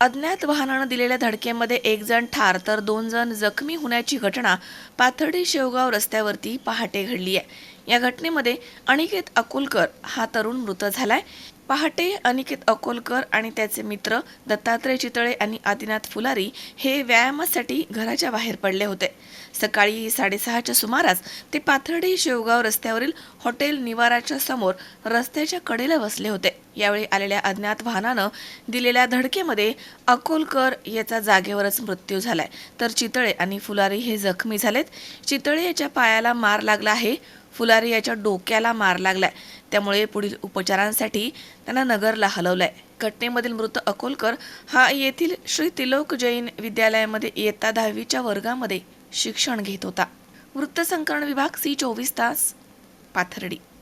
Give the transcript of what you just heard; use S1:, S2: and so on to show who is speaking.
S1: अज्ञात वाहनानं दिलेल्या धडकेमध्ये एक जण ठार तर दोन जण जखमी होण्याची घटना पाथर्डी शेवगाव रस्त्यावरती पहाटे घडली आहे. या घटनेमध्ये अनिकेत अकोलकर हा तरुण मृत झालाय. पहाटे अनिकेत अकोलकर आणि त्याचे मित्र दत्तात्रय चितळे आणि आदिनाथ फुलारी हे व्यायामासाठी घराच्या बाहेर पडले होते. सकाळी साडेसहाच्या सुमारास ते पाथर्डी शेवगाव रस्त्यावरील हॉटेल निवाराच्या समोर रस्त्याच्या कडेला बसले होते. यावेळी आलेल्या अज्ञात वाहनानं दिलेल्या धडकेमध्ये अकोलकर याचा जागेवरच मृत्यू झालाय. तर चितळे आणि फुलारी हे जखमी झालेत. चितळे याच्या पायाला मार लागला आहे. फुलारी याच्या डोक्याला मार लागलाय. त्यामुळे पुढील उपचारांसाठी त्यांना नगरला हलवलंय. घटनेमधील मृत अकोलकर हा येथील श्री तिलोक जैन विद्यालयामध्ये इयत्ता दहावीच्या वर्गामध्ये शिक्षण घेत होता. वृत्तसंकलन विभाग सी चोवीस तास पाथर्डी.